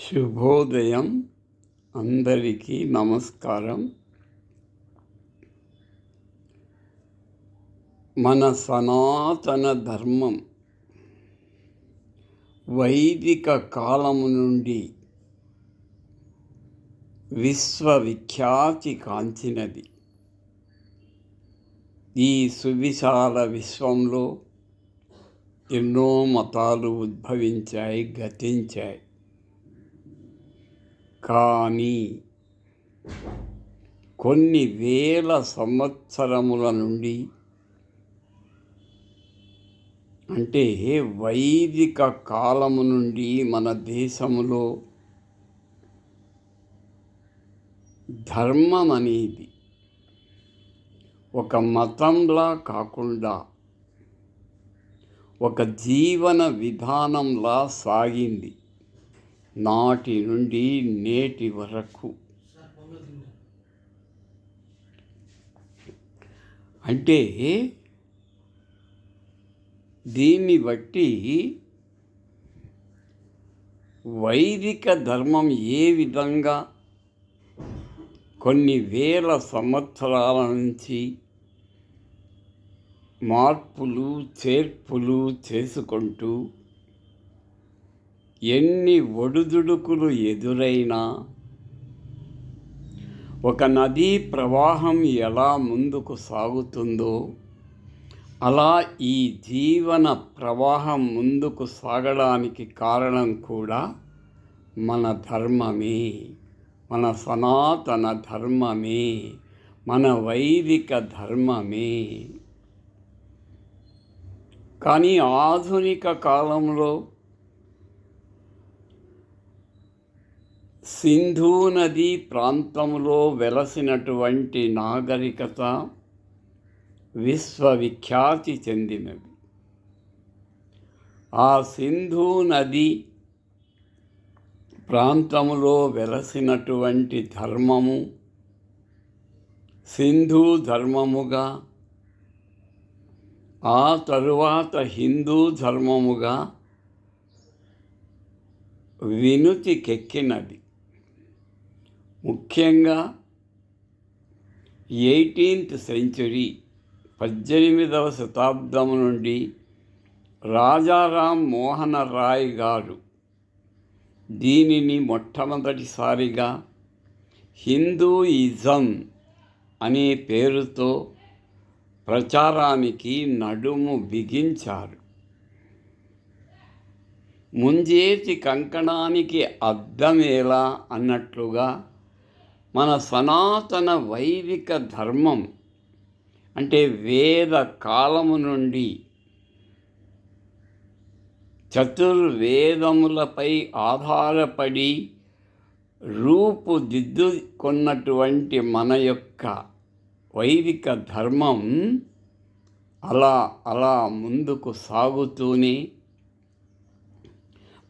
శుభోదయం. అందరికీ నమస్కారం. మన సనాతన ధర్మం వైదిక కాలము నుండి విశ్వవిఖ్యాతి కాంచినది. ఈ సువిశాల విశ్వంలో ఎన్నో మతాలు ఉద్భవించాయి గతించాయి. కానీ కొన్ని వేల సంవత్సరముల నుండి అంటే వైదిక కాలము నుండి మన దేశంలో ధర్మం అనేది ఒక మతంలా కాకుండా ఒక జీవన విధానంలా సాగింది. నాటి నుండి నేటి వరకు. అంటే దీన్ని బట్టి వైదిక ధర్మం ఏ విధంగా కొన్ని వేల సంవత్సరాల నుంచి మార్పులు చేర్పులు చేసుకుంటూ ఎన్ని ఒడుదుడుకులు ఎదురైనా ఒక నదీ ప్రవాహం ఎలా ముందుకు సాగుతుందో అలా ఈ జీవన ప్రవాహం ముందుకు సాగడానికి కారణం కూడా మన ధర్మమే. మన సనాతన ధర్మమే. మన వైదిక ధర్మమే. కానీ ఆధునిక కాలంలో సింధూ నది ప్రాంతంలో వెలసినటువంటి నాగరికత విశ్వవిఖ్యాతి చెందినది. ఆ సింధూ నది ప్రాంతంలో వెలసినటువంటి ధర్మము సింధు ధర్మముగా ఆ తరువాత హిందూ ధర్మముగా వినుతికెక్కినది. ముఖ్యంగా ఎయిటీన్త్ సెంచురీ పద్దెనిమిదవ శతాబ్దం నుండి రాజారాం మోహన రాయ్ గారు దీనిని మొట్టమొదటిసారిగా హిందూయిజం అనే పేరుతో ప్రచారానికి నడుము బిగించారు. ముంజేతి కంకణానికి అద్దమేలా అన్నట్లుగా మన సనాతన వైదిక ధర్మం అంటే వేద కాలము నుండి చతుర్వేదములపై ఆధారపడి రూపుదిద్దుకొన్నటువంటి మన యొక్క వైదిక ధర్మం అలా అలా ముందుకు సాగుతూనే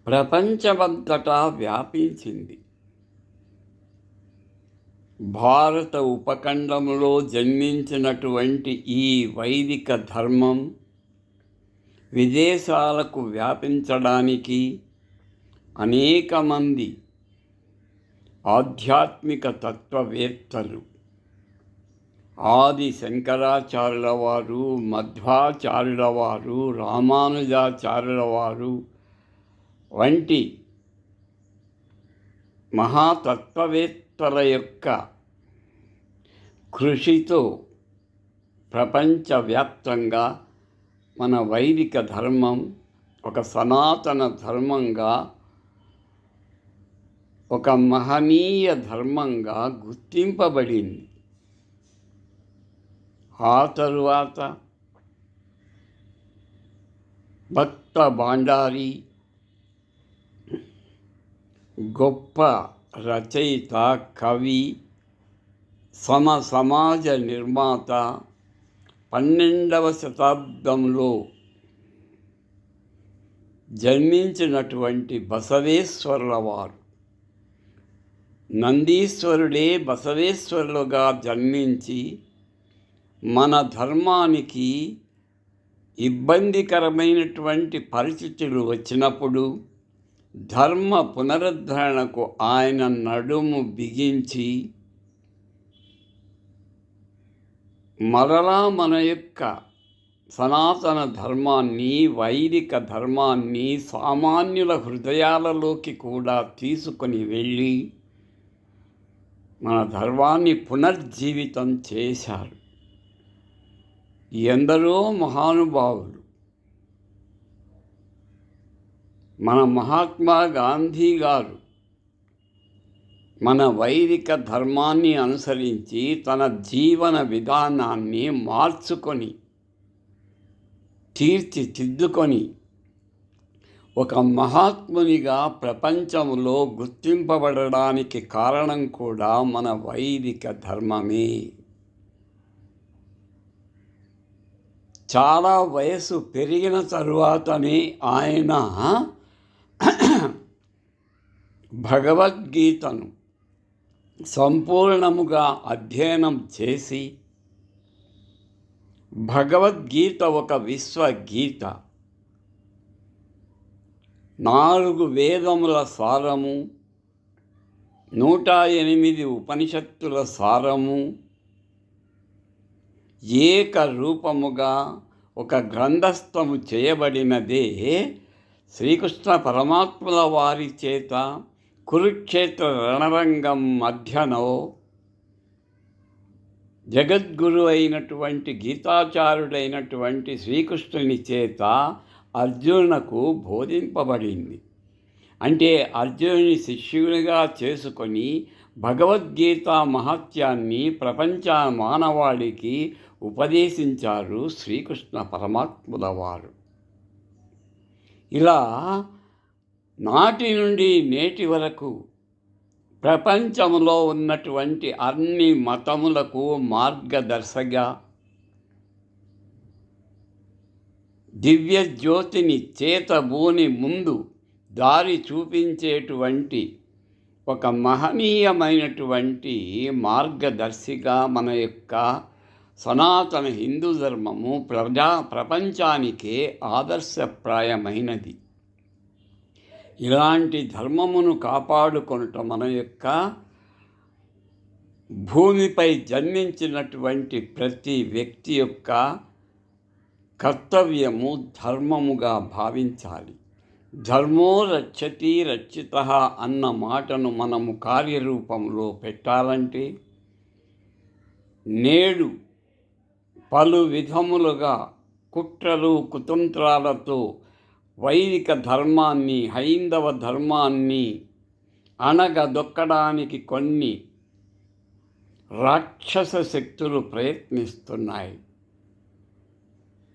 ప్రపంచమంతటా వ్యాపించింది. భారత ఉపఖండంలో జన్మించినటువంటి ఈ వైదిక ధర్మం విదేశాలకు వ్యాపించడానికి అనేక మంది ఆధ్యాత్మిక తత్వవేత్తలు ఆది శంకరాచార్యుల వారు మధ్వాచార్యుల వారు రామానుజాచార్యుల వారు వంటి మహాతత్వవేత్తల యొక్క కృషితో ప్రపంచవ్యాప్తంగా మన వైదిక ధర్మం ఒక సనాతన ధర్మంగా ఒక మహనీయ ధర్మంగా గుర్తింపబడింది. ఆ తరువాత భక్త బాండారి గొప్ప రచయిత కవి సమ సమాజ నిర్మాత పన్నెండవ శతాబ్దంలో జన్మించినటువంటి బసవేశ్వరుల వారు నందీశ్వరుడే బసవేశ్వరులుగా జన్మించి మన ధర్మానికి ఇబ్బందికరమైనటువంటి పరిస్థితులు వచ్చినప్పుడు ధర్మ పునరుద్ధరణకు ఆయన నడుము బిగించి మరలా మన యొక్క సనాతన ధర్మాన్ని వైదిక ధర్మాన్ని సామాన్యుల హృదయాలలోకి కూడా తీసుకొని వెళ్ళి మన ధర్మాన్ని పునర్జీవితం చేశారు. ఎందరో మహానుభావులు మన మహాత్మా గాంధీ గారు మన వైదిక ధర్మాన్ని అనుసరించి తన జీవన విధానాన్ని మార్చుకొని తీర్చిదిద్దుకొని ఒక మహాత్మునిగా ప్రపంచంలో గుర్తింపబడడానికి కారణం కూడా మన వైదిక ధర్మమే. చాలా వయసు పెరిగిన తరువాతనే ఆయన భగవద్గీతను సంపూర్ణముగా అధ్యయనం చేసి భగవద్గీత ఒక విశ్వగీత. నాలుగు వేదముల సారము నూట ఎనిమిది ఉపనిషత్తుల సారము ఏక రూపముగా ఒక గ్రంథస్థము చేయబడినదే శ్రీకృష్ణ పరమాత్ముల వారి చేత కురుక్షేత్ర రణరంగం మధ్యనో జగద్గురు అయినటువంటి గీతాచారుడైనటువంటి శ్రీకృష్ణుని చేత అర్జునునకు బోధింపబడింది. అంటే అర్జునుని శిష్యునిగా చేసుకొని భగవద్గీత మహత్యాన్ని ప్రపంచ మానవాళికి ఉపదేశించారు శ్రీకృష్ణ పరమాత్ముల వారు. ఇలా నాటి నుండి నేటి వరకు ప్రపంచంలో ఉన్నటువంటి అన్ని మతములకు మార్గదర్శగా దివ్య జ్యోతిని చేతబూని ముందు దారి చూపించేటువంటి ఒక మహనీయమైనటువంటి మార్గదర్శిగా మన యొక్క సనాతన హిందూ ధర్మము ప్రజా ప్రపంచానికే ఆదర్శప్రాయమైనది. ఇలాంటి ధర్మమును కాపాడుకొనటం మన యొక్క భూమిపై జన్మించినటువంటి ప్రతి వ్యక్తి యొక్క కర్తవ్యము ధర్మముగా భావించాలి. ధర్మో రక్షతి రక్షిత అన్న మాటను మనము కార్యరూపంలో పెట్టాలంటే నేడు పలు విధములుగా కుట్రలు కుతంత్రాలతో వైదిక ధర్మాన్ని హైందవ ధర్మాన్ని అణగదొక్కడానికి కొన్ని రాక్షస శక్తులు ప్రయత్నిస్తున్నాయి.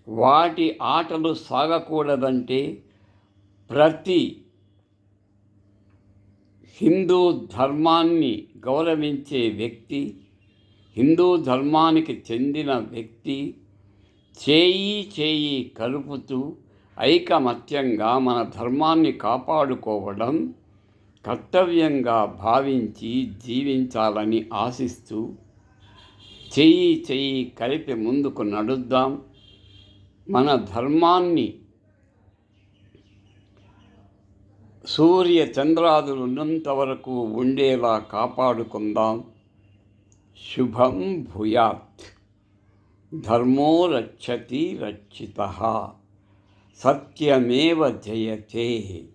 వాటి ఆటలు సాగకూడదంటే ప్రతి హిందూ ధర్మాన్ని గౌరవించే వ్యక్తి హిందూ ధర్మానికి చెందిన వ్యక్తి చేయి చేయి కలుపుతూ ఐకమత్యంగా మన ధర్మాన్ని కాపాడుకోవడం కర్తవ్యంగా భావించి జీవించాలని ఆశిస్తూ చెయ్యి చెయ్యి కలిపి ముందుకు నడుద్దాం. మన ధర్మాన్ని సూర్య చంద్రాదులు ఉన్నంత వరకు ఉండేలా కాపాడుకుందాం. శుభం భూయాత్. ధర్మో రక్షతి రక్షిత. सत्यमेव जयते।